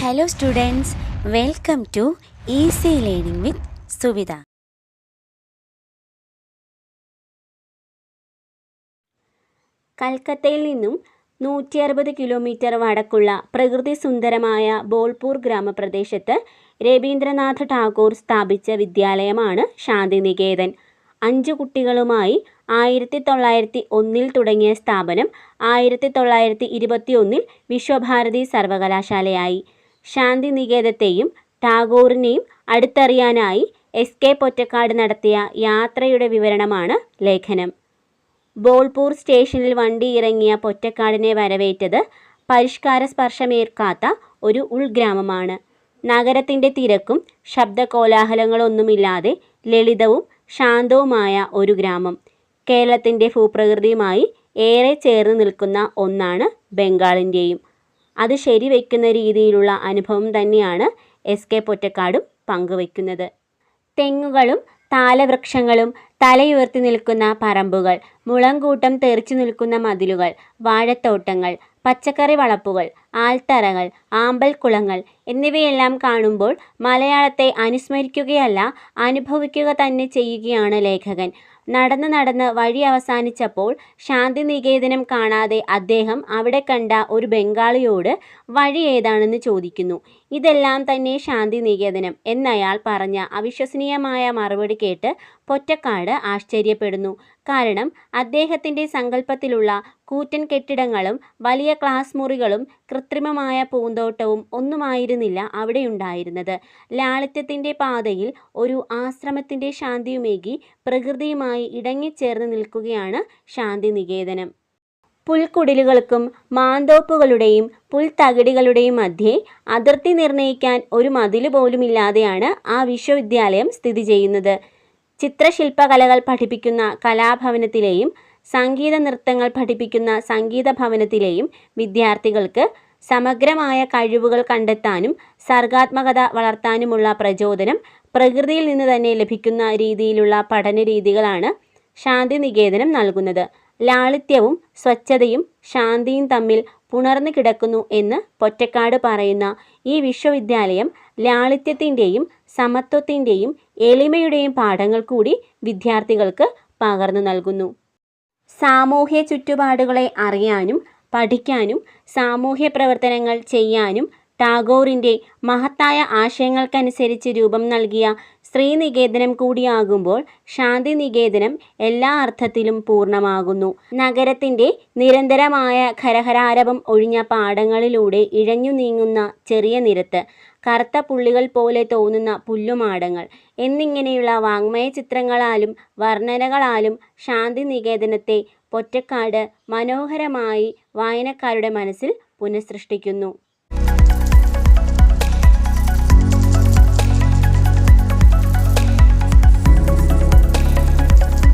Hello students, welcome to easy learning with Suvidha കൽക്കത്തയിൽ നിന്നും നൂറ്റി അറുപത് കിലോമീറ്റർ വടക്കുള്ള പ്രകൃതി സുന്ദരമായ ബോൾപൂർ ഗ്രാമപ്രദേശത്ത് രവീന്ദ്രനാഥ ടാഗോർ സ്ഥാപിച്ച വിദ്യാലയമാണ് ശാന്തിനികേതൻ. അഞ്ചു കുട്ടികളുമായി ആയിരത്തി തൊള്ളായിരത്തി ഒന്നിൽ തുടങ്ങിയ സ്ഥാപനം ആയിരത്തി തൊള്ളായിരത്തി ഇരുപത്തി ഒന്നിൽ വിശ്വഭാരതി സർവകലാശാലയായി. ശാന്തിനികേതത്തെയും ടാഗോറിനെയും അടുത്തറിയാനായി എസ് കെ പൊറ്റക്കാട് നടത്തിയ യാത്രയുടെ വിവരണമാണ് ലേഖനം. ബോൾപൂർ സ്റ്റേഷനിൽ വണ്ടി ഇറങ്ങിയ പൊറ്റക്കാടിനെ വരവേറ്റത് പരിഷ്കാര സ്പർശമേർക്കാത്ത ഒരു ഉൾഗ്രാമമാണ്. നഗരത്തിന്റെ തിരക്കും ശബ്ദകോലാഹലങ്ങളൊന്നുമില്ലാതെ ലളിതവും ശാന്തവുമായ ഒരു ഗ്രാമം. കേരളത്തിന്റെ ഭൂപ്രകൃതിയുമായി ഏറെ ചേർന്ന് നിൽക്കുന്ന ഒന്നാണ് ബംഗാളിന്റെയും അത് ശരിവെക്കുന്ന രീതിയിലുള്ള അനുഭവം തന്നെയാണ് എസ് കെ പൊറ്റക്കാടും പങ്കുവയ്ക്കുന്നത്. തെങ്ങുകളും താലവൃക്ഷങ്ങളും തലയുയർത്തി നിൽക്കുന്ന പറമ്പുകൾ മുളങ്കൂട്ടം തെറിച്ചു നിൽക്കുന്ന മതിലുകൾ വാഴത്തോട്ടങ്ങൾ പച്ചക്കറി വളപ്പുകൾ ആൽത്തറകൾ ആമ്പൽക്കുളങ്ങൾ എന്നിവയെല്ലാം കാണുമ്പോൾ മലയാളത്തെ അനുസ്മരിക്കുകയല്ല അനുഭവിക്കുക തന്നെ ചെയ്യുകയാണ് ലേഖകൻ. നടന്ന് നടന്ന് വഴി അവസാനിച്ചപ്പോൾ ശാന്തിനികേതനം കാണാതെ അദ്ദേഹം അവിടെ കണ്ട ഒരു ബംഗാളിയോട് വഴി ഏതാണെന്ന് ചോദിക്കുന്നു. ഇതെല്ലാം തന്നെ ശാന്തിനികേതനം എന്നയാൾ പറഞ്ഞ അവിശ്വസനീയമായ മറുപടി കേട്ട് പൊറ്റക്കാട് ആശ്ചര്യപ്പെടുന്നു. കാരണം അദ്ദേഹത്തിന്റെ സങ്കല്പത്തിലുള്ള കൂറ്റൻ കെട്ടിടങ്ങളും വലിയ ക്ലാസ് മുറികളും കൃത്രിമമായ പൂന്തോട്ടവും ഒന്നുമായിരുന്നില്ല അവിടെയുണ്ടായിരുന്നത്. ലാളിത്യത്തിന്റെ പാതയിൽ ഒരു ആശ്രമത്തിന്റെ ശാന്തിയുമേകി പ്രകൃതിയുമായി ഇടങ്ങിച്ചേർന്ന് നിൽക്കുകയാണ് ശാന്തിനികേതനം. പുൽക്കുടിലുകൾക്കും മാന്തോപ്പുകളുടെയും പുൽത്തകിടികളുടെയും മധ്യേ അതിർത്തി നിർണയിക്കാൻ ഒരു മതിൽ പോലുമില്ലാതെയാണ് ആ വിശ്വവിദ്യാലയം സ്ഥിതി ചെയ്യുന്നത്. ചിത്രശില്പകലകൾ പഠിപ്പിക്കുന്ന കലാഭവനത്തിലെയും സംഗീത നൃത്തങ്ങൾ പഠിപ്പിക്കുന്ന സംഗീത ഭവനത്തിലെയും വിദ്യാർത്ഥികൾക്ക് സമഗ്രമായ കഴിവുകൾ കണ്ടെത്താനും സർഗാത്മകത വളർത്താനുമുള്ള പ്രചോദനം പ്രകൃതിയിൽ നിന്ന് തന്നെ ലഭിക്കുന്ന രീതിയിലുള്ള പഠന രീതികളാണ് ശാന്തിനികേതനം നൽകുന്നത്. ലാളിത്യവും സ്വച്ഛതയും ശാന്തിയും തമ്മിൽ പുണർന്നു കിടക്കുന്നു എന്ന് പൊറ്റക്കാട് പറയുന്ന ഈ വിശ്വവിദ്യാലയം ലാളിത്യത്തിന്റെയും സമത്വത്തിന്റെയും എളിമയുടെയും പാഠങ്ങൾ കൂടി വിദ്യാർത്ഥികൾക്ക് പകർന്നു നൽകുന്നു. സാമൂഹ്യ ചുറ്റുപാടുകളെ അറിയാനും പഠിക്കാനും സാമൂഹ്യ പ്രവർത്തനങ്ങൾ ചെയ്യാനും ടാഗോറിന്റെ മഹത്തായ ആശയങ്ങൾക്കനുസരിച്ച് രൂപം നൽകിയ ശ്രീനികേതനം കൂടിയാകുമ്പോൾ ശാന്തി ശാന്തിനികേതനം എല്ലാ അർത്ഥത്തിലും പൂർണമാകുന്നു. നഗരത്തിന്റെ നിരന്തരമായ ഖരഹരാരവം ഒഴിഞ്ഞ പാടങ്ങളിലൂടെ ഇഴഞ്ഞു നീങ്ങുന്ന ചെറിയ നിരത്ത് കറുത്ത പുള്ളികൾ പോലെ തോന്നുന്ന പുല്ലുമാടങ്ങൾ എന്നിങ്ങനെയുള്ള വാങ്മയ ചിത്രങ്ങളാലും വർണനകളാലും ശാന്തി ശാന്തിനികേതനത്തെ പൊറ്റക്കാട് മനോഹരമായി വായനക്കാരുടെ മനസ്സിൽ പുനഃസൃഷ്ടിക്കുന്നു.